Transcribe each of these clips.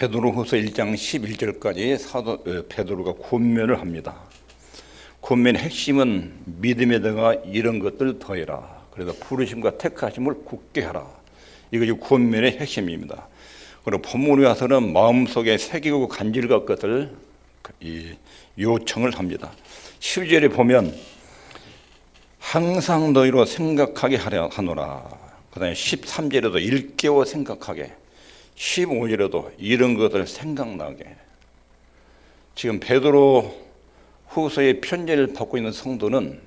베드로후서 1장 11절까지 사도 어, 베드로가 권면을 합니다. 권면의 핵심은 믿음에다가 이런 것들 더해라. 그래서 부르심과 택하심을 굳게 하라. 이것이 권면의 핵심입니다. 그리고 본문에 와서는 마음속에 새기고 간질것 것을 이 요청을 합니다. 12절에 보면 항상 너희로 생각하게 하노라. 그 다음에 13절에도 일깨워 생각하게 15절에도 이런 것을 생각나게 지금 베드로 후서의 편지를 받고 있는 성도는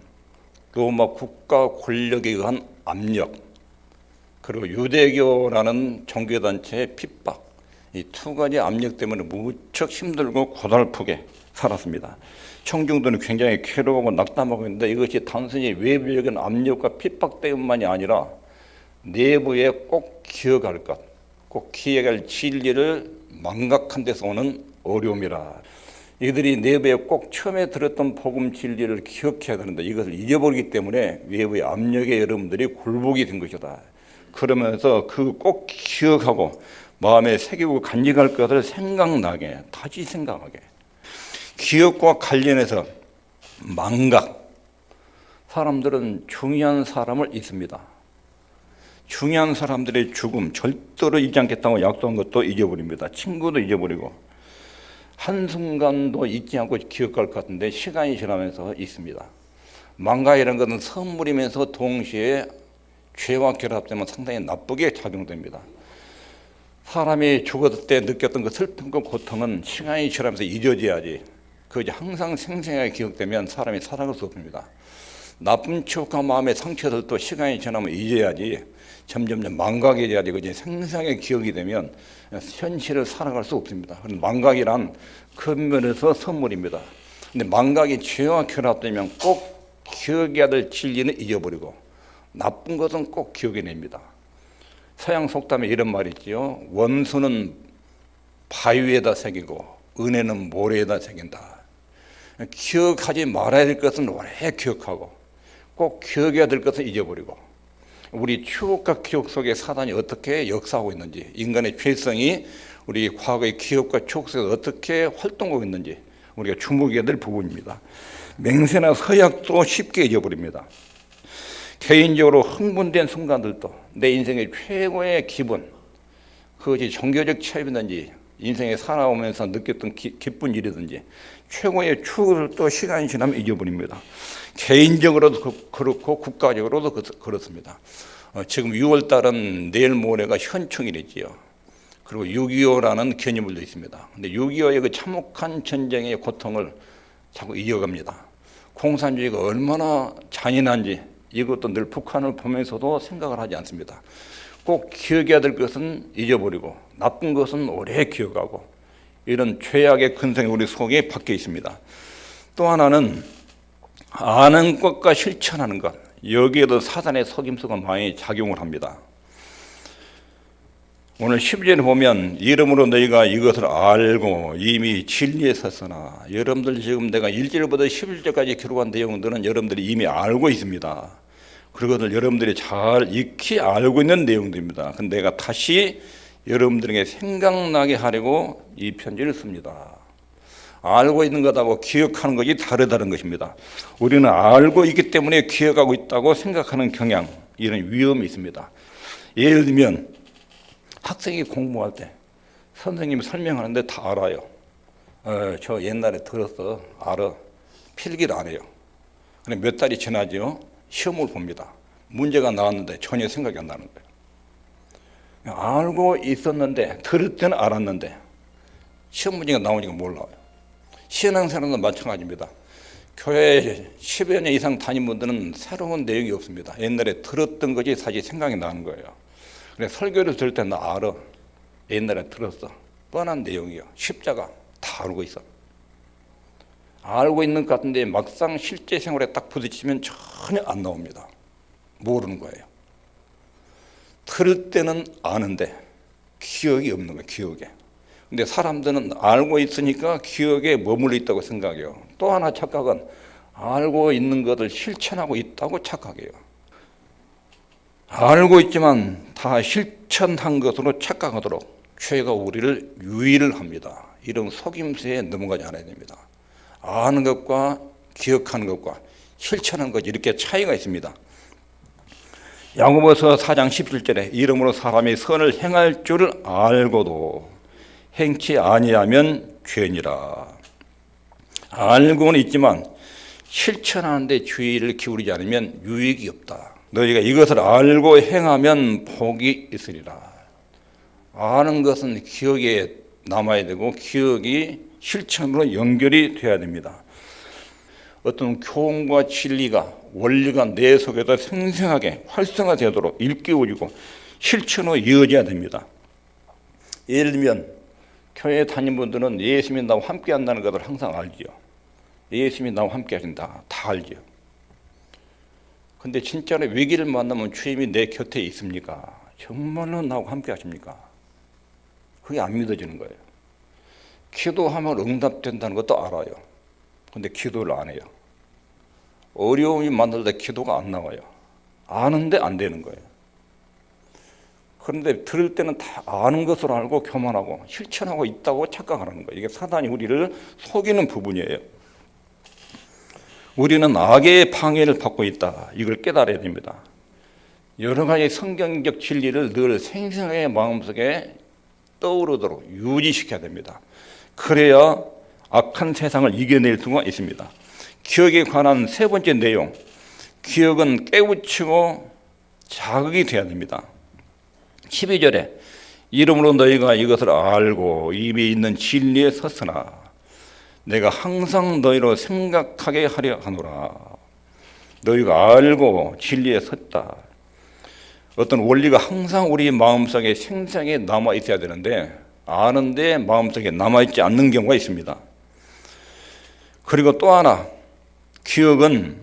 로마 국가 권력에 의한 압력 그리고 유대교라는 종교단체의 핍박 이 두 가지 압력 때문에 무척 힘들고 고달프게 살았습니다. 청중들은 굉장히 괴로워하고 낙담하고 있는데 이것이 단순히 외부적인 압력과 핍박 때문만이 아니라 내부에 꼭 기억할 것, 꼭 기억할 진리를 망각한 데서 오는 어려움이라. 이들이 내부에 꼭 처음에 들었던 복음 진리를 기억해야 되는데 이것을 잊어버리기 때문에 외부의 압력에 여러분들이 굴복이 된 것이다. 그러면서 그 꼭 기억하고 마음에 새기고 간직할 것을 생각나게 다시 생각하게 기억과 관련해서 망각 사람들은 중요한 사람을 잊습니다. 중요한 사람들의 죽음 절대로 잊지 않겠다고 약속한 것도 잊어버립니다. 친구도 잊어버리고 한순간도 잊지 않고 기억할 것 같은데 시간이 지나면서 잊습니다. 망각이라는 것은 선물이면서 동시에 죄와 결합되면 상당히 나쁘게 작용됩니다. 사람이 죽었을 때 느꼈던 그 슬픔과 고통은 시간이 지나면서 잊어져야지 그것이 항상 생생하게 기억되면 사람이 살아갈 수 없습니다. 나쁜 추억과 마음의 상처들도 시간이 지나면 잊어야지 점점점 망각해져야지 그게 생생하게 기억이 되면 현실을 살아갈 수 없습니다. 망각이란 큰 면에서 선물입니다. 근데 망각이 죄와 결합되면 꼭 기억해야 될 진리는 잊어버리고 나쁜 것은 꼭 기억해냅니다. 서양 속담에 이런 말이 있지요. 원수는 바위에다 새기고 은혜는 모래에다 새긴다. 기억하지 말아야 될 것은 오래 기억하고 꼭 기억해야 될 것은 잊어버리고 우리 추억과 기억 속에 사단이 어떻게 역사하고 있는지 인간의 죄성이 우리 과거의 기억과 추억 속에 어떻게 활동하고 있는지 우리가 주목해야 될 부분입니다. 맹세나 서약도 쉽게 잊어버립니다. 개인적으로 흥분된 순간들도 내 인생의 최고의 기분, 그것이 종교적 차이든지 인생에 살아오면서 느꼈던 기, 기쁜 일이든지 최고의 추억을 또 시간이 지나면 잊어버립니다. 개인적으로도 그- 그렇고 국가적으로도 그- 그렇습니다. 어, 지금 6월 달은 내일 모레가 현충일이지요. 그리고 6.25라는 개념물도 있습니다. 근데 6.25의 그 참혹한 전쟁의 고통을 자꾸 이어갑니다. 공산주의가 얼마나 잔인한지 이것도 늘 북한을 보면서도 생각을 하지 않습니다. 꼭 기억해야 될 것은 잊어버리고 나쁜 것은 오래 기억하고 이런 죄악의 근성이 우리 속에 박혀 있습니다. 또 하나는 아는 것과 실천하는 것 여기에도 사단의 속임수가 많이 작용을 합니다. 오늘 10절에 보면 이름으로 너희가 이것을 알고 이미 진리에 섰으나 여러분들 지금 내가 1절부터 11절까지 기록한 내용들은 여러분들이 이미 알고 있습니다. 그것을 여러분들이 잘 익히 알고 있는 내용들입니다. 근데 내가 다시 여러분들에게 생각나게 하려고 이 편지를 씁니다. 알고 있는 것하고 기억하는 것이 다르다는 것입니다. 우리는 알고 있기 때문에 기억하고 있다고 생각하는 경향, 이런 위험이 있습니다. 예를 들면 학생이 공부할 때 선생님이 설명하는데 다 알아요. 어, 저 옛날에 들었어, 알아. 필기를 안 해요. 몇 달이 지나죠. 시험을 봅니다. 문제가 나왔는데 전혀 생각이 안 나는 거예요. 알고 있었는데 들을 때는 알았는데 시험 문제가 나오니까 몰라요. 신앙생활도 마찬가지입니다. 교회 10여 년 이상 다닌 분들은 새로운 내용이 없습니다. 옛날에 들었던 것이 사실 생각이 나는 거예요. 그래 설교를 들을 때 나 알아. 옛날에 들었어. 뻔한 내용이요. 십자가 다 알고 있어. 알고 있는 것 같은데 막상 실제 생활에 딱 부딪히면 전혀 안 나옵니다. 모르는 거예요. 들을 때는 아는데 기억이 없는 거예요. 기억에. 근데 사람들은 알고 있으니까 기억에 머물러 있다고 생각해요. 또 하나 착각은 알고 있는 것을 실천하고 있다고 착각해요. 알고 있지만 다 실천한 것으로 착각하도록 죄가 우리를 유의를 합니다. 이런 속임수에 넘어가지 않아야 됩니다. 아는 것과 기억하는 것과 실천하는 것 이렇게 차이가 있습니다. 야고보서 4장 17절에 이름으로 사람이 선을 행할 줄을 알고도 행치 아니하면 죄니라. 알고는 있지만 실천하는데 주의를 기울이지 않으면 유익이 없다. 너희가 이것을 알고 행하면 복이 있으리라. 아는 것은 기억에 남아야 되고 기억이 실천으로 연결이 돼야 됩니다. 어떤 교훈과 진리가 원리가 내 속에서 생생하게 활성화되도록 일깨워지고 실천으로 이어져야 됩니다. 예를 들면 교회 다니는 분들은 예수님이 나와 함께 한다는 것을 항상 알지요. 예수님이 나와 함께 하신다. 다 알지요. 근데 진짜로 위기를 만나면 주님이 내 곁에 있습니까? 정말로 나하고 함께 하십니까? 그게 안 믿어지는 거예요. 기도하면 응답된다는 것도 알아요. 근데 기도를 안 해요. 어려움이 때 기도가 안 나와요. 아는데 안 되는 거예요. 그런데 들을 때는 다 아는 것으로 알고 교만하고 실천하고 있다고 착각하는 거예요. 이게 사단이 우리를 속이는 부분이에요. 우리는 악의 방해를 받고 있다. 이걸 깨달아야 됩니다. 여러 가지 성경적 진리를 늘 생생하게 마음속에 떠오르도록 유지시켜야 됩니다. 그래야 악한 세상을 이겨낼 수가 있습니다. 기억에 관한 세 번째 내용. 기억은 깨우치고 자극이 되어야 됩니다. 12절에 이름으로 너희가 이것을 알고 이미 있는 진리에 섰으나 내가 항상 너희로 생각하게 하려 하노라. 너희가 알고 진리에 섰다. 어떤 원리가 항상 우리 마음속에 생생하게 남아 있어야 되는데 아는데 마음속에 남아 있지 않는 경우가 있습니다. 그리고 또 하나 기억은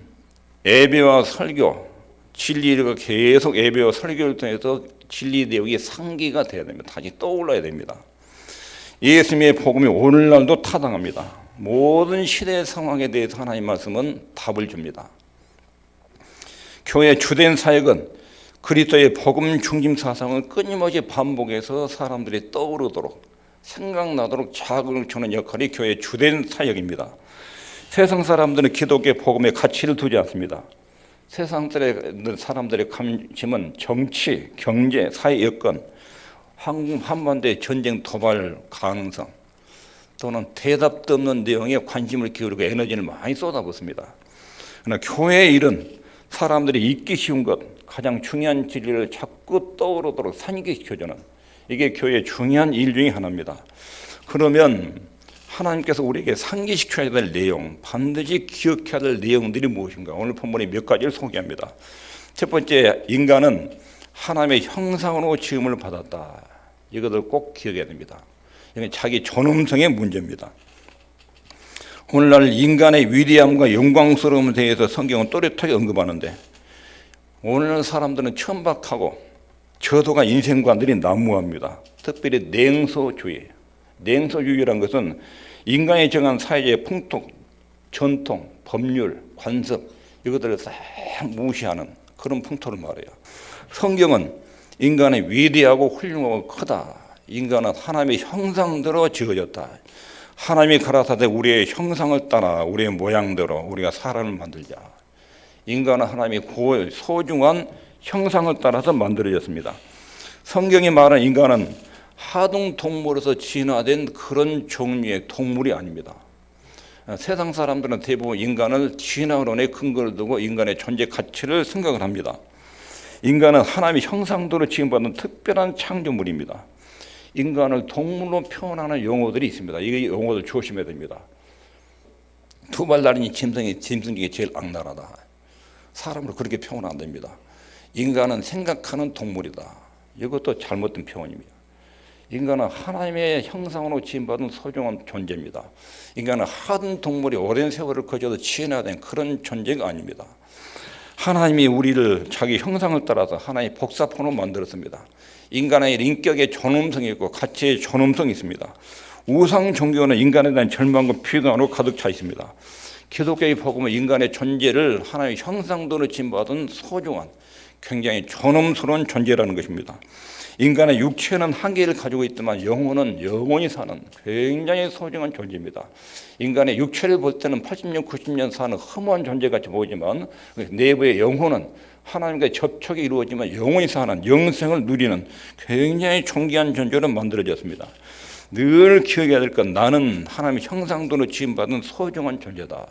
예배와 설교, 진리가 계속 예배와 설교를 통해서 진리 내용이 상기가 돼야 됩니다. 다시 떠올라야 됩니다. 예수님의 복음이 오늘날도 타당합니다. 모든 시대 상황에 대해서 하나님 말씀은 답을 줍니다. 교회 주된 사역은 그리스도의 복음 중심 사상을 끊임없이 반복해서 사람들이 떠오르도록 생각나도록 자극을 주는 역할이 교회 주된 사역입니다. 세상 사람들은 기독교 복음에 가치를 두지 않습니다. 세상 사람들의 관심은 정치, 경제, 사회 여건, 한반도의 전쟁 도발 가능성 또는 대답도 없는 내용에 관심을 기울이고 에너지를 많이 쏟아붓습니다. 그러나 교회의 일은 사람들이 잊기 쉬운 것, 가장 중요한 진리를 자꾸 떠오르도록 상기시켜주는 이게 교회의 중요한 일 중에 하나입니다. 그러면 하나님께서 우리에게 상기시켜야 될 내용, 반드시 기억해야 될 내용들이 무엇인가? 오늘 본문에 몇 가지를 소개합니다. 첫 번째, 인간은 하나님의 형상으로 지음을 받았다. 이것을 꼭 기억해야 됩니다. 자기 존엄성의 문제입니다. 오늘날 인간의 위대함과 영광스러움에 대해서 성경은 또렷하게 언급하는데 오늘날 사람들은 천박하고 저도가 인생관들이 난무합니다. 특별히 냉소주의. 냉소주의란 것은 인간이 정한 사회의 풍토, 전통, 법률, 관습 이것들을 싹 무시하는 그런 풍토를 말해요. 성경은 인간의 위대하고 훌륭하고 크다. 인간은 하나님의 형상대로 지어졌다. 하나님이 가라사대 우리의 형상을 따라 우리의 모양대로 우리가 사람을 만들자. 인간은 하나님의 소중한 형상을 따라서 만들어졌습니다. 성경이 말하는 인간은 하등 동물에서 진화된 그런 종류의 동물이 아닙니다. 세상 사람들은 대부분 인간을 진화론에 근거를 두고 인간의 존재 가치를 생각을 합니다. 인간은 하나님의 형상대로 지음받은 특별한 창조물입니다. 인간을 동물로 표현하는 용어들이 있습니다. 이 용어들 조심해야 됩니다. 두발 달린 짐승이 짐승 중에 제일 악랄하다. 사람으로 그렇게 표현 안 됩니다. 인간은 생각하는 동물이다. 이것도 잘못된 표현입니다. 인간은 하나님의 형상으로 지음받은 소중한 존재입니다. 인간은 하등 동물이 오랜 세월을 거쳐도 지어낸 그런 존재가 아닙니다. 하나님이 우리를 자기 형상을 따라서 하나의 복사폰으로 만들었습니다. 인간의 인격의 존엄성이 있고 가치의 존엄성이 있습니다. 우상 종교는 인간에 대한 절망과 비관으로 가득 차 있습니다. 기독교의 복음은 인간의 존재를 하나의 형상도로 지받은 소중한 굉장히 존엄스러운 존재라는 것입니다. 인간의 육체는 한계를 가지고 있지만 영혼은 영원히 사는 굉장히 소중한 존재입니다. 인간의 육체를 볼 때는 80년, 90년 사는 허무한 존재같이 보이지만 내부의 영혼은 하나님과 접촉이 이루어지면 영원히 사는 영생을 누리는 굉장히 존귀한 존재로 만들어졌습니다. 늘 기억해야 될 건 나는 하나님의 형상도로 지음받은 소중한 존재다.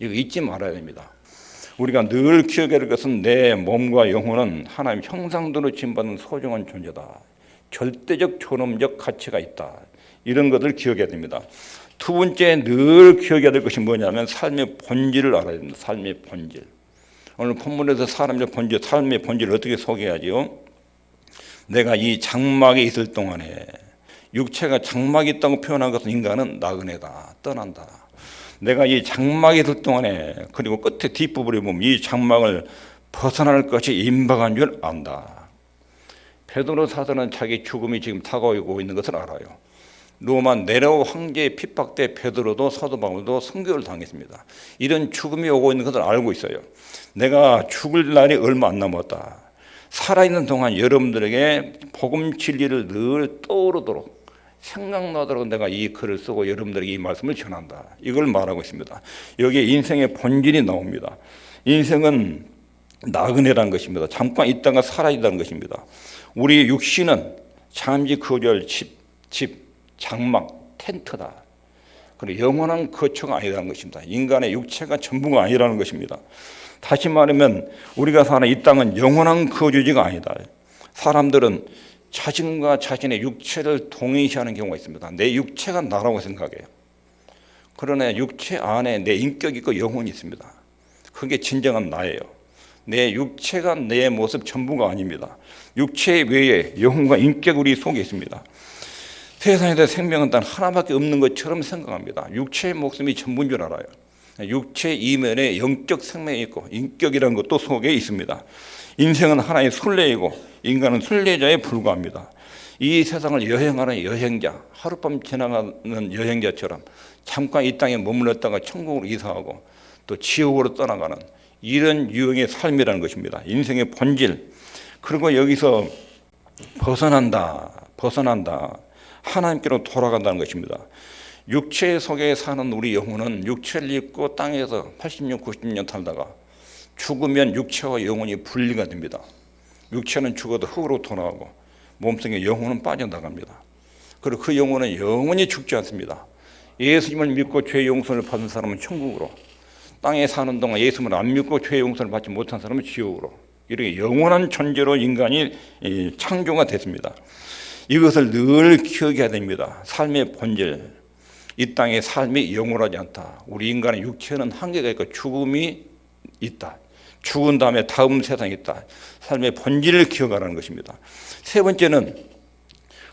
이거 잊지 말아야 됩니다. 우리가 늘 기억해야 될 것은 내 몸과 영혼은 하나님 형상도로 지음받은 소중한 존재다. 절대적 존엄적 가치가 있다. 이런 것을 기억해야 됩니다. 두 번째 늘 기억해야 될 것이 뭐냐면 삶의 본질을 알아야 됩니다. 삶의 본질. 오늘 본문에서 사람의 본질, 삶의 본질을 어떻게 소개하지요? 내가 이 장막에 있을 동안에 육체가 장막이 있다고 표현한 것은 인간은 나그네다, 떠난다. 내가 이 장막에 있을 동안에 그리고 끝에 뒷부분에 보면 이 장막을 벗어날 것이 임박한 줄 안다. 베드로 사도는 자기 죽음이 지금 다가오고 있는 것을 알아요. 로마 네로 황제의 핍박 때 베드로도 사도 바울도 성교를 당했습니다. 이런 죽음이 오고 있는 것을 알고 있어요. 내가 죽을 날이 얼마 안 남았다. 살아있는 동안 여러분들에게 복음 진리를 늘 떠오르도록 생각나도록 내가 이 글을 쓰고 여러분들에게 이 말씀을 전한다. 이걸 말하고 있습니다. 여기에 인생의 본질이 나옵니다. 인생은 나그네라는 것입니다. 잠깐 있다가 살아있다는 것입니다. 우리 육신은 잠시 거절 집, 집, 장막, 텐트다. 그리고 영원한 거처가 아니라는 것입니다. 인간의 육체가 전부가 아니라는 것입니다. 다시 말하면 우리가 사는 이 땅은 영원한 거주지가 아니다. 사람들은 자신과 자신의 육체를 동의시하는 경우가 있습니다. 내 육체가 나라고 생각해요. 그러나 육체 안에 내 인격이 있고 영혼이 있습니다. 그게 진정한 나예요. 내 육체가 내 모습 전부가 아닙니다. 육체 외에 영혼과 인격 우리 속에 있습니다. 세상에 생명은 단 하나밖에 없는 것처럼 생각합니다. 육체의 목숨이 전부인 줄 알아요. 육체 이면에 영적 생명이 있고 인격이라는 것도 속에 있습니다. 인생은 하나의 순례이고 인간은 순례자에 불과합니다. 이 세상을 여행하는 여행자, 하룻밤 지나가는 여행자처럼 잠깐 이 땅에 머물렀다가 천국으로 이사하고 또 지옥으로 떠나가는 이런 유형의 삶이라는 것입니다. 인생의 본질. 그리고 여기서 벗어난다, 벗어난다. 하나님께로 돌아간다는 것입니다. 육체 속에 사는 우리 영혼은 육체를 입고 땅에서 80년, 90년 살다가 죽으면 육체와 영혼이 분리가 됩니다. 육체는 죽어도 흙으로 돌아가고 몸속에 영혼은 빠져나갑니다. 그리고 그 영혼은 영원히 죽지 않습니다. 예수님을 믿고 죄 용서를 받은 사람은 천국으로, 땅에 사는 동안 예수님을 안 믿고 죄 용서를 받지 못한 사람은 지옥으로 이렇게 영원한 존재로 인간이 창조가 됐습니다. 이것을 늘 기억해야 됩니다. 삶의 본질, 이 땅의 삶이 영원하지 않다. 우리 인간의 육체는 한계가 있고 죽음이 있다. 죽은 다음에 다음 세상이 있다. 삶의 본질을 기억하라는 것입니다. 세 번째는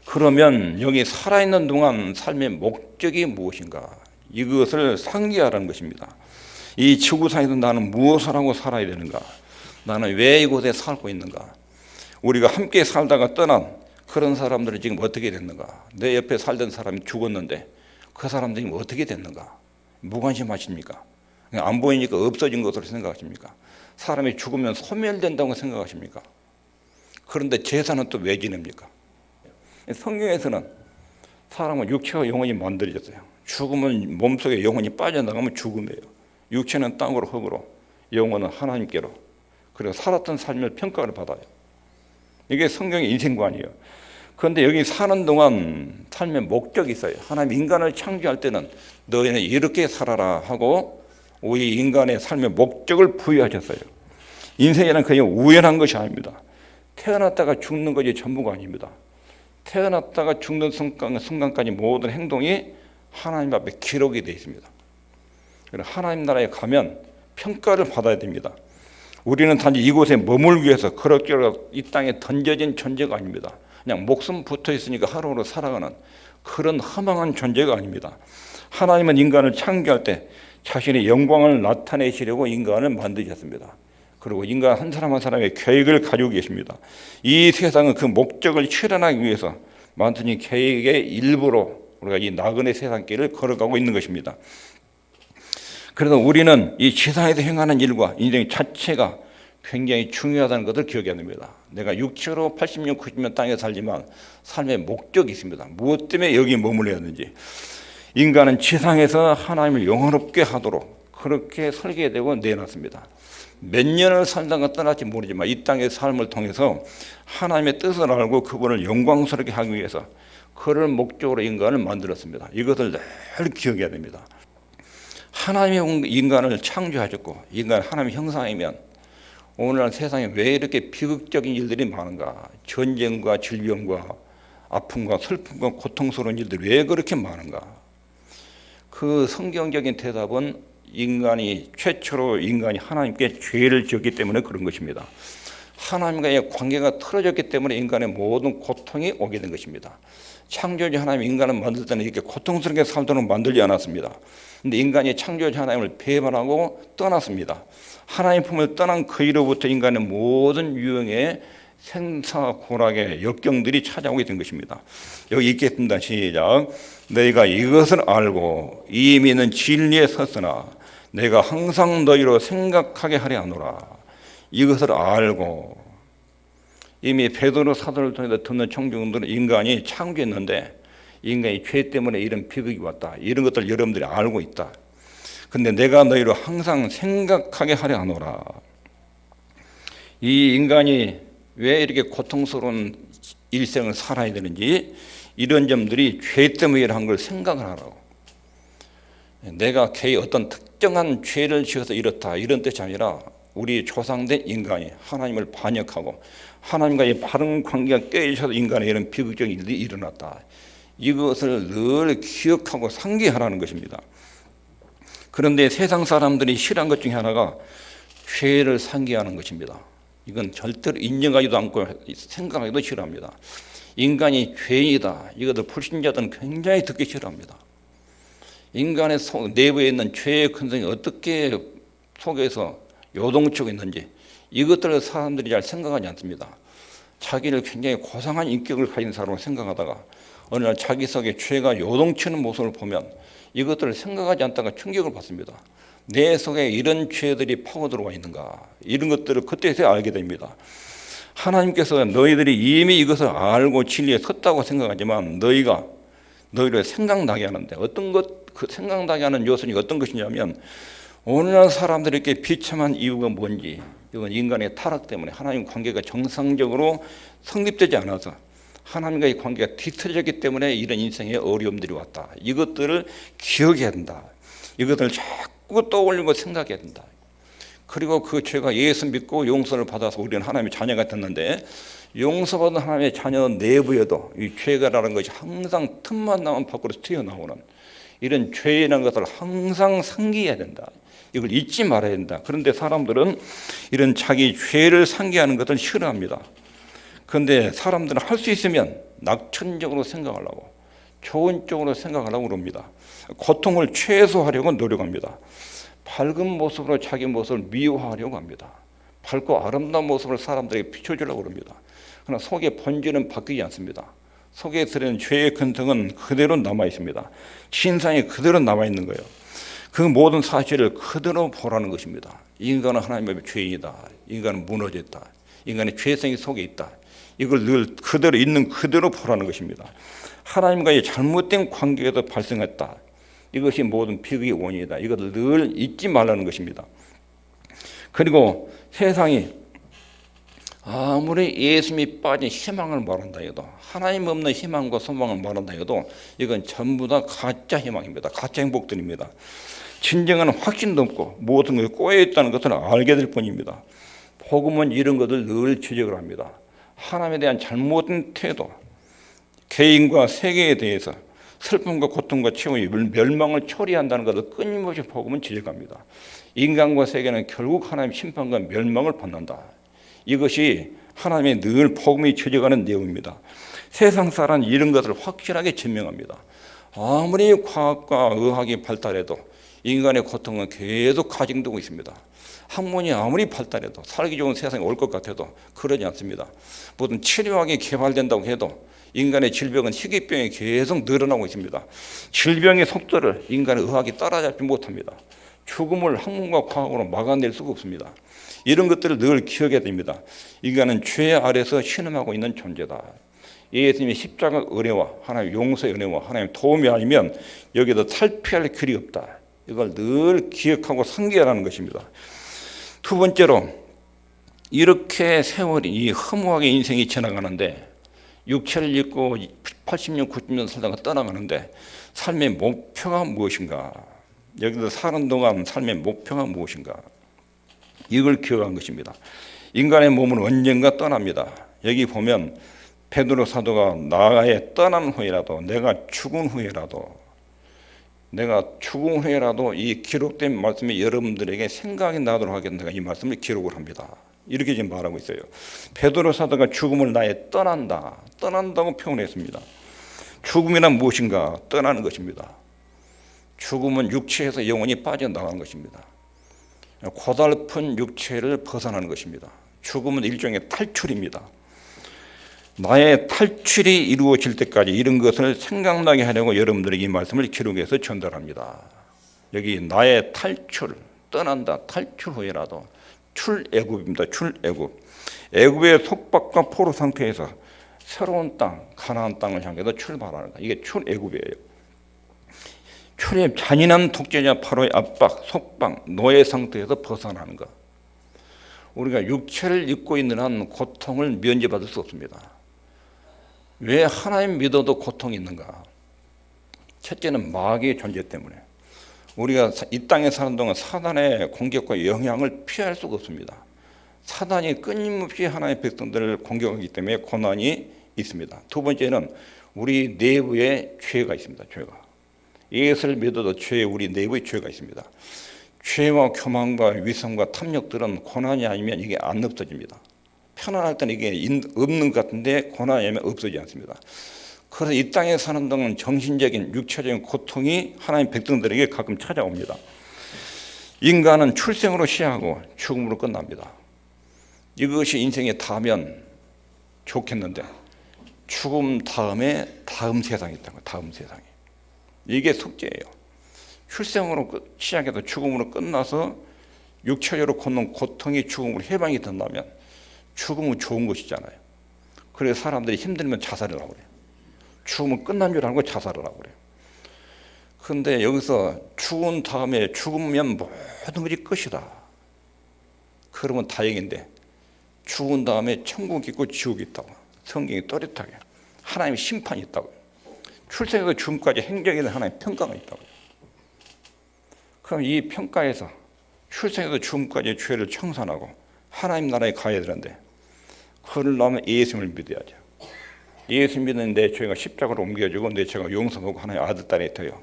그러면 여기 살아있는 동안 삶의 목적이 무엇인가? 이것을 상기하라는 것입니다. 이 지구상에서 나는 무엇을 하고 살아야 되는가? 나는 왜 이곳에 살고 있는가? 우리가 함께 살다가 떠난 그런 사람들은 지금 어떻게 됐는가? 내 옆에 살던 사람이 죽었는데 그 사람들이 어떻게 됐는가? 무관심하십니까? 안 보이니까 없어진 것으로 생각하십니까? 사람이 죽으면 소멸된다고 생각하십니까? 그런데 제사는 또 왜 지냅니까? 성경에서는 사람은 육체와 영혼이 만들어졌어요. 죽으면 몸속에 영혼이 빠져나가면 죽음이에요. 육체는 땅으로 흙으로, 영혼은 하나님께로. 그리고 살았던 삶을 평가를 받아요. 이게 성경의 인생관이에요. 그런데 여기 사는 동안 삶의 목적이 있어요. 하나님 인간을 창조할 때는 너희는 이렇게 살아라 하고 우리 인간의 삶의 목적을 부여하셨어요. 인생이란 그냥 우연한 것이 아닙니다. 태어났다가 죽는 것이 전부가 아닙니다. 태어났다가 죽는 순간, 순간까지 모든 행동이 하나님 앞에 기록이 되어 있습니다. 하나님 나라에 가면 평가를 받아야 됩니다. 우리는 단지 이곳에 머물기 위해서 그렇게 이 땅에 던져진 존재가 아닙니다. 그냥 목숨 붙어 있으니까 하루하루 살아가는 그런 허망한 존재가 아닙니다. 하나님은 인간을 창조할 때 자신의 영광을 나타내시려고 인간을 만드셨습니다. 그리고 인간 한 사람 한 사람의 계획을 가지고 계십니다. 이 세상은 그 목적을 실현하기 위해서 만드신 계획의 일부로 우리가 이 나그네 세상길을 걸어가고 있는 것입니다. 그래서 우리는 이 지상에서 행하는 일과 인생 자체가 굉장히 중요하다는 것을 기억해야 됩니다. 내가 육체로 80년, 90년 땅에 살지만 삶의 목적이 있습니다. 무엇 때문에 여기 머물러야 하는지. 인간은 지상에서 하나님을 영원롭게 하도록 그렇게 설계되고 내놨습니다. 몇 년을 살다가 떠날지 모르지만 이 땅의 삶을 통해서 하나님의 뜻을 알고 그분을 영광스럽게 하기 위해서 그를 목적으로 인간을 만들었습니다. 이것을 늘 기억해야 됩니다. 하나님의 인간을 창조하셨고 인간 하나님의 형상이면 오늘날 세상에 왜 이렇게 비극적인 일들이 많은가? 전쟁과 질병과 아픔과 슬픔과 고통스러운 일들이 왜 그렇게 많은가? 그 성경적인 대답은 인간이 최초로 인간이 하나님께 죄를 지었기 때문에 그런 것입니다. 하나님과의 관계가 틀어졌기 때문에 인간의 모든 고통이 오게 된 것입니다. 창조주 하나님 인간을 만들 때는 이렇게 고통스럽게 살도록 만들지 않았습니다. 근데 인간이 창조주 하나님을 배반하고 떠났습니다. 하나님 품을 떠난 그 이로부터 인간의 모든 유형의 생사 고락의 역경들이 찾아오게 된 것입니다. 여기 있겠습니다. 시작. 너희가 이것을 알고 이미는 진리에 섰으나 내가 항상 너희로 생각하게 하려 하노라. 이것을 알고 이미 베드로 사도를 통해서 듣는 청중들은 인간이 창조했는데 인간이 죄 때문에 이런 비극이 왔다. 이런 것들 여러분들이 알고 있다. 근데 내가 너희로 항상 생각하게 하려 하노라. 이 인간이 왜 이렇게 고통스러운 일생을 살아야 되는지 이런 점들이 죄 때문에 한걸 생각을 하라고. 내가 개의 어떤 특정한 죄를 지어서 이렇다 이런 뜻이 아니라 우리 조상된 인간이 하나님을 반역하고 하나님과의 바른 관계가 깨져서 인간의 이런 비극적인 일이 일어났다. 이것을 늘 기억하고 상기하라는 것입니다. 그런데 세상 사람들이 싫어한 것 중에 하나가 죄를 상기하는 것입니다. 이건 절대로 인정하지도 않고 생각하기도 싫어합니다. 인간이 죄이다. 이것을 불신자들은 굉장히 듣기 싫어합니다. 인간의 속, 내부에 있는 죄의 근성이 어떻게 속에서 요동치고 있는지 이것들을 사람들이 잘 생각하지 않습니다. 자기를 굉장히 고상한 인격을 가진 사람으로 생각하다가 어느 날 자기 속에 죄가 요동치는 모습을 보면 이것들을 생각하지 않다가 충격을 받습니다. 내 속에 이런 죄들이 파고 들어와 있는가 이런 것들을 그때서야 알게 됩니다. 하나님께서 너희들이 이미 이것을 알고 진리에 섰다고 생각하지만 너희가 너희를 생각나게 하는데 어떤 것 그 생각나게 하는 요소는 어떤 것이냐면 오늘날 사람들이 이렇게 비참한 이유가 뭔지 이건 인간의 타락 때문에 하나님 관계가 정상적으로 성립되지 않아서 하나님과의 관계가 뒤틀어졌기 때문에 이런 인생의 어려움들이 왔다. 이것들을 기억해야 된다. 이것들을 자꾸 떠올리고 생각해야 된다. 그리고 그 죄가 예수 믿고 용서를 받아서 우리는 하나님의 자녀가 됐는데 용서받은 하나님의 자녀 내부에도 이 죄가라는 것이 항상 틈만 나면 밖으로 튀어나오는 이런 죄라는 것을 항상 상기해야 된다. 이걸 잊지 말아야 된다. 그런데 사람들은 이런 자기 죄를 상기하는 것을 싫어합니다. 그런데 사람들은 할 수 있으면 낙천적으로 생각하려고 좋은 쪽으로 생각하려고 그럽니다. 고통을 최소화하려고 노력합니다. 밝은 모습으로 자기 모습을 미화하려고 합니다. 밝고 아름다운 모습을 사람들에게 비춰주려고 합니다. 그러나 속에 본질은 바뀌지 않습니다. 속에 들은 죄의 근성은 그대로 남아 있습니다. 신상이 그대로 남아 있는 거예요. 그 모든 사실을 그대로 보라는 것입니다. 인간은 하나님의 죄인이다. 인간은 무너졌다. 인간의 죄성이 속에 있다. 이걸 늘 그대로 있는 그대로 보라는 것입니다. 하나님과의 잘못된 관계에서 발생했다. 이것이 모든 비극의 원인이다. 이것을 늘 잊지 말라는 것입니다. 그리고 세상이 아무리 예수님이 빠진 희망을 말한다 해도 하나님 없는 희망과 소망을 말한다 해도 이건 전부 다 가짜 희망입니다. 가짜 행복들입니다. 진정한 확신도 없고 모든 것이 꼬여 있다는 것을 알게 될 뿐입니다. 복음은 이런 것을 늘 지적을 합니다. 하나님에 대한 잘못된 태도, 개인과 세계에 대해서 슬픔과 고통과 치욕이 멸망을 초래한다는 것을 끊임없이 복음은 지적합니다. 인간과 세계는 결국 하나님의 심판과 멸망을 받는다. 이것이 하나님의 늘 복음이 지적하는 내용입니다. 세상 사람은 이런 것을 확실하게 증명합니다. 아무리 과학과 의학이 발달해도 인간의 고통은 계속 가증되고 있습니다. 학문이 아무리 발달해도 살기 좋은 세상이 올 것 같아도 그러지 않습니다. 모든 치료학이 개발된다고 해도 인간의 질병은 희귀병이 계속 늘어나고 있습니다. 질병의 속도를 인간의 의학이 따라잡지 못합니다. 죽음을 학문과 과학으로 막아낼 수가 없습니다. 이런 것들을 늘 기억해야 됩니다. 인간은 죄 아래서 신음하고 있는 존재다. 예수님의 십자가 은혜와 하나님 용서의 은혜와 하나님 도움이 아니면 여기도 탈피할 길이 없다. 이걸 늘 기억하고 상기하라는 것입니다. 두 번째로 이렇게 세월이 이 허무하게 인생이 지나가는데 육체를 입고 80년, 90년 살다가 떠나가는데 삶의 목표가 무엇인가? 여기서 사는 동안 삶의 목표가 무엇인가? 이걸 기억한 것입니다. 인간의 몸은 언젠가 떠납니다. 여기 보면 베드로 사도가 나의 떠난 후에라도 내가 죽은 후에라도 내가 죽은 후에라도 이 기록된 말씀이 여러분들에게 생각이 나도록 하겠다. 이 말씀을 기록을 합니다. 이렇게 지금 말하고 있어요. 베드로 사도가 죽음을 나의 떠난다. 떠난다고 표현했습니다. 죽음이란 무엇인가? 떠나는 것입니다. 죽음은 육체에서 영혼이 빠져나가는 것입니다. 고달픈 육체를 벗어나는 것입니다. 죽음은 일종의 탈출입니다. 나의 탈출이 이루어질 때까지 이런 것을 생각나게 하려고 여러분들에게 이 말씀을 기록해서 전달합니다. 여기 나의 탈출, 떠난다, 탈출 후에라도 출애굽입니다. 출애굽. 애굽의 속박과 포로 상태에서 새로운 땅, 가나안 땅을 향해서 출발하는 것. 이게 출애굽이에요. 출애 잔인한 독재자 파로의 압박, 속박, 노예 상태에서 벗어나는 것. 우리가 육체를 입고 있는 한 고통을 면제받을 수 없습니다. 왜 하나님 믿어도 고통이 있는가? 첫째는 마귀의 존재 때문에. 우리가 이 땅에 사는 동안 사단의 공격과 영향을 피할 수가 없습니다. 사단이 끊임없이 하나님의 백성들을 공격하기 때문에 고난이 있습니다. 두 번째는 우리 내부에 죄가 있습니다. 죄가. 예수를 믿어도 죄 우리 내부에 죄가 있습니다. 죄와 교만과 위선과 탐욕들은 고난이 아니면 이게 안 없어집니다. 편안할 때는 이게 없는 것 같은데 고난이 아니면 없어지지 않습니다. 그래서 이 땅에 사는 동안 정신적인 육체적인 고통이 하나님 백성들에게 가끔 찾아옵니다. 인간은 출생으로 시작하고 죽음으로 끝납니다. 이것이 인생의 다면 좋겠는데 죽음 다음에 다음 세상이 있다고 다음 세상이 이게 숙제예요. 출생으로 시작해서 죽음으로 끝나서 육체적으로 걷는 고통이 죽음으로 해방이 된다면 죽음은 좋은 것이잖아요. 그래서 사람들이 힘들면 자살을 하고 그래요. 죽으면 끝난 줄 알고 자살을 하고 그래요. 그런데 여기서 죽은 다음에 죽으면 모든 것이 끝이다. 그러면 다행인데 죽은 다음에 천국이 있고 지옥이 있다고 성경이 또렷하게 하나님의 심판이 있다고 출생에서 죽음까지 행정에 대한 하나님의 평가가 있다고 그럼 이 평가에서 출생에서 죽음까지 죄를 청산하고 하나님 나라에 가야 되는데 그러려면 예수님을 믿어야죠. 예수 믿는 내 죄가 십자가로 옮겨지고 내 죄가 용서하고 하나님의 아들 딸이 돼요.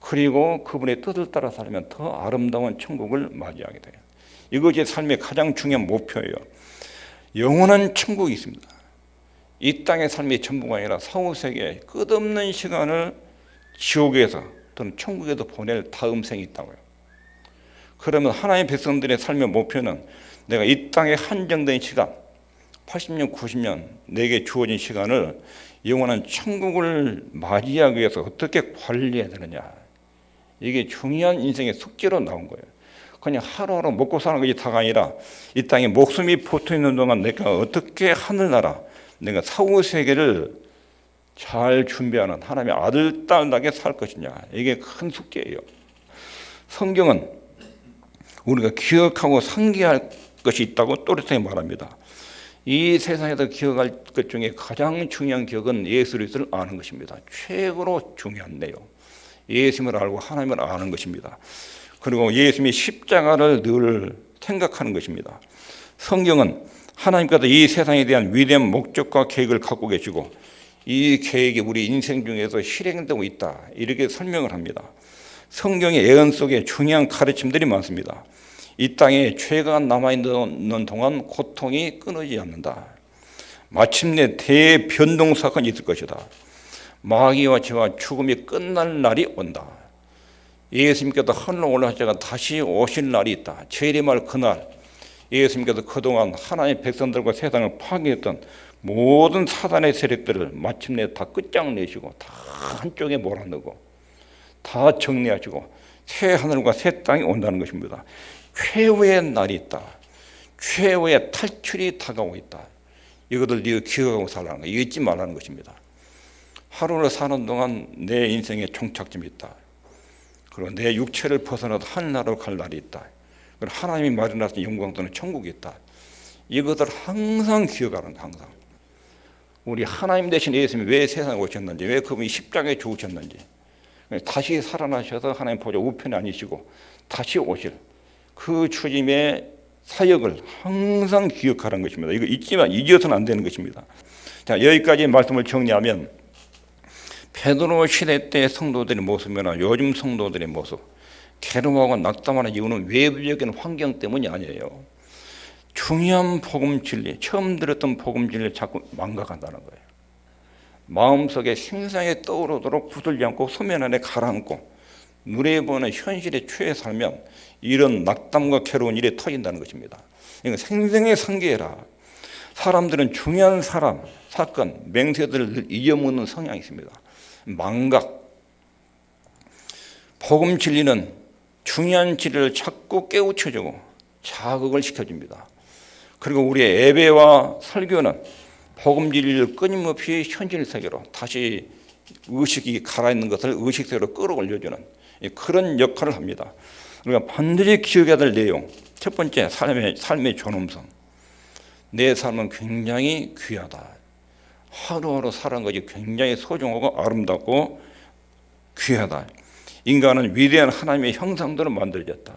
그리고 그분의 뜻을 따라 살면 더 아름다운 천국을 맞이하게 돼요. 이것이 삶의 가장 중요한 목표예요. 영원한 천국이 있습니다. 이 땅의 삶이 전부가 아니라 사후 세계 끝없는 시간을 지옥에서 또는 천국에도 보낼 다음 생이 있다고요. 그러면 하나님의 백성들의 삶의 목표는 내가 이 땅에 한정된 시간, 80년, 90년 내게 주어진 시간을 영원한 천국을 맞이하기 위해서 어떻게 관리해야 되느냐. 이게 중요한 인생의 숙제로 나온 거예요. 그냥 하루하루 먹고 사는 것이 다가 아니라 이 땅에 목숨이 붙어 있는 동안 내가 어떻게 하늘나라, 내가 사후 세계를 잘 준비하는 하나님의 아들, 딸 나게 살 것이냐. 이게 큰 숙제예요. 성경은 우리가 기억하고 상기할 것이 있다고 또렷하게 말합니다. 이 세상에서 기억할 것 중에 가장 중요한 기억은 예수 그리스도를 아는 것입니다. 최고로 중요한 내용. 예수님을 알고 하나님을 아는 것입니다. 그리고 예수님의 십자가를 늘 생각하는 것입니다. 성경은 하나님께서 이 세상에 대한 위대한 목적과 계획을 갖고 계시고 이 계획이 우리 인생 중에서 실행되고 있다. 이렇게 설명을 합니다. 성경의 예언 속에 중요한 가르침들이 많습니다. 이 땅에 죄가 남아있는 동안 고통이 끊어지지 않는다. 마침내 대변동 사건이 있을 것이다. 마귀와 죄와 죽음이 끝날 날이 온다. 예수님께서 하늘로 올라가시다가 다시 오실 날이 있다. 재림할 그날 예수님께서 그동안 하나님의 백성들과 세상을 파괴했던 모든 사단의 세력들을 마침내 다 끝장내시고 다 한쪽에 몰아넣고 다 정리하시고 새 하늘과 새 땅이 온다는 것입니다. 최후의 날이 있다. 최후의 탈출이 다가오고 있다. 이것을 네가 기억하고 살라는 거, 잊지 말라는 것입니다. 하루를 사는 동안 내 인생의 종착점이 있다. 그리고 내 육체를 벗어나도 하늘나라로 갈 날이 있다. 그리고 하나님이 마련하신 영광 또는 천국이 있다. 이것을 항상 기억하는 거, 항상. 우리 하나님 대신 예수님이 왜 세상에 오셨는지, 왜 그분이 십자가에 죽으셨는지, 다시 살아나셔서 하나님 보좌 우편에 앉으시고 다시 오실 그 주님의 사역을 항상 기억하는 것입니다. 이거 잊지만 잊어서는 안 되는 것입니다. 자 여기까지 말씀을 정리하면 베드로 시대 때 성도들의 모습이나 요즘 성도들의 모습 괴로워하고 낙담하는 이유는 외부적인 환경 때문이 아니에요. 중요한 복음 진리, 처음 들었던 복음 진리를 자꾸 망각한다는 거예요. 마음속에 생생하게 떠오르도록 붙들지 않고 소면 안에 가라앉고 눈에 보는 현실에 취해 살면 이런 낙담과 괴로운 일이 터진다는 것입니다. 이거 생생하게 상기해라. 사람들은 중요한 사람, 사건, 맹세들을 잊어먹는 성향이 있습니다. 망각. 복음 진리는 중요한 진리를 자꾸 깨우쳐주고 자극을 시켜줍니다. 그리고 우리의 예배와 설교는 복음 진리를 끊임없이 현실 세계로 다시 의식이 갈아있는 것을 의식 세계로 끌어올려주는 그런 역할을 합니다. 우리가 반드시 기억해야 될 내용 첫 번째 삶의 삶의 존엄성. 내 삶은 굉장히 귀하다. 하루하루 사는 것이 굉장히 소중하고 아름답고 귀하다. 인간은 위대한 하나님의 형상대로 만들어졌다.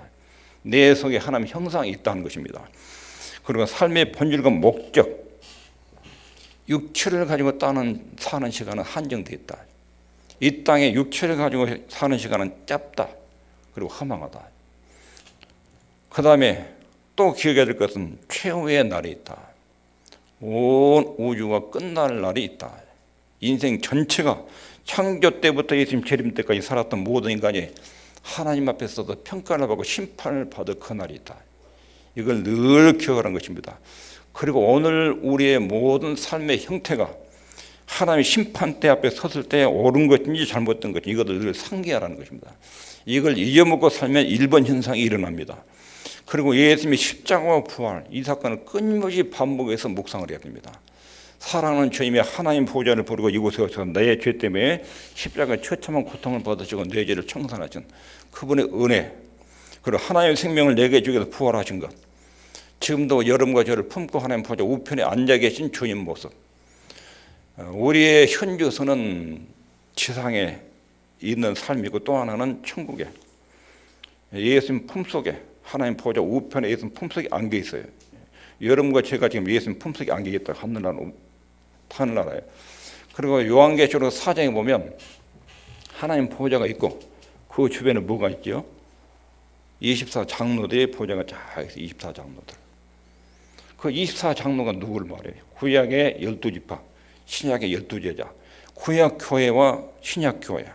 내 속에 하나님의 형상이 있다는 것입니다. 그리고 삶의 본질과 목적, 육체를 가지고 따는 사는 시간은 한정되어 있다. 이 땅에 육체를 가지고 사는 시간은 짧다. 그리고 허망하다. 그 다음에 또 기억해야 될 것은 최후의 날이 있다. 온 우주가 끝날 날이 있다. 인생 전체가 창조 때부터 예수님 재림 때까지 살았던 모든 인간이 하나님 앞에서도 평가를 받고 심판을 받을 그 날이 있다. 이걸 늘 기억하는 것입니다. 그리고 오늘 우리의 모든 삶의 형태가 하나님의 심판대 앞에 섰을 때 옳은 것인지 잘못된 것인지 이것을 늘 상기하라는 것입니다. 이걸 잊어먹고 살면 1번 현상이 일어납니다. 그리고 예수님의 십자가와 부활 이 사건을 끊임없이 반복해서 묵상을 해야 됩니다. 사랑하는 주님의 하나님 보좌를 부르고 이곳에 오셔서 내죄 때문에 십자가의 처참한 고통을 받으시고 내 죄를 청산하신 그분의 은혜 그리고 하나님의 생명을 내게 주기 위해서 부활하신 것 지금도 여름과 저를 품고 하나님 보좌 우편에 앉아 계신 주님 모습 우리의 현주소는 지상에 있는 삶이고 또 하나는 천국에 예수님 품속에 하나님 보좌 우편에 예수님 품속에 안겨 있어요. 여러분과 제가 지금 예수님 품속에 안겨 있다 하늘나라 하늘나라에. 그리고 요한계시록 사장에 보면 하나님 보좌가 있고 그 주변에 뭐가 있죠? 24 장로들의 보좌가 쫙 있어요. 24 장로들. 그 24 장로가 누구를 말해요? 구약의 12지파, 신약의 12제자. 구약 교회와 신약 교회.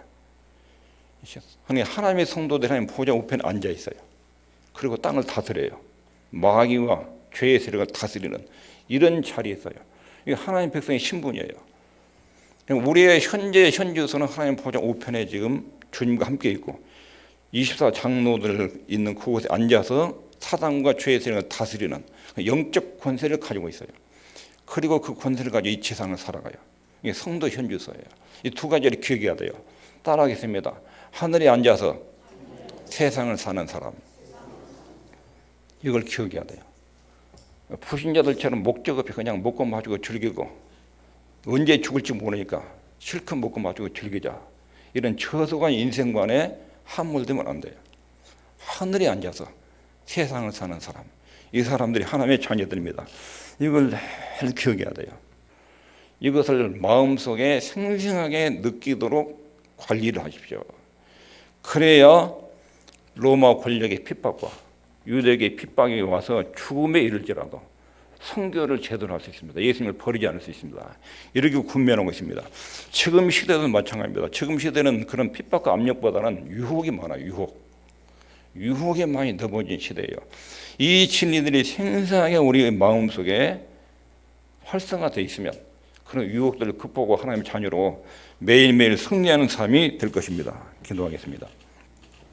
하나님의 성도들 하나님 보좌 우편에 앉아 있어요. 그리고 땅을 다스려요. 마귀와 죄의 세력을 다스리는 이런 자리에 있어요. 이게 하나님 백성의 신분이에요. 우리의 현재 현주소는 하나님 보좌 우편에 지금 주님과 함께 있고 24 장로들 있는 그곳에 앉아서 사단과 죄의 세력을 다스리는 영적 권세를 가지고 있어요. 그리고 그 권세를 가지고 이 세상을 살아가요. 이게 성도 현주소예요. 이 두 가지를 기억해야 돼요. 따라하겠습니다. 하늘에 앉아서 세상을 사는 사람. 이걸 기억해야 돼요. 불신자들처럼 목적 없이 그냥 먹고 마시고 즐기고 언제 죽을지 모르니까 실컷 먹고 마시고 즐기자. 이런 저속한 인생관에 함몰되면 안 돼요. 하늘에 앉아서 세상을 사는 사람. 이 사람들이 하나님의 자녀들입니다. 이걸 늘 기억해야 돼요. 이것을 마음속에 생생하게 느끼도록 관리를 하십시오. 그래야 로마 권력의 핍박과 유대계 핍박이 와서 죽음에 이를지라도 성교를 제대로 할 수 있습니다. 예수님을 버리지 않을 수 있습니다. 이렇게 군면한 것입니다. 지금 시대도 마찬가지입니다. 지금 시대는 그런 핍박과 압력보다는 유혹이 많아요. 유혹. 유혹에 많이 넘어진 시대예요. 이 진리들이 생생하게 우리 마음속에 활성화되어 있으면 그런 유혹들을 극복하고 하나님의 자녀로 매일매일 승리하는 삶이 될 것입니다. 기도하겠습니다.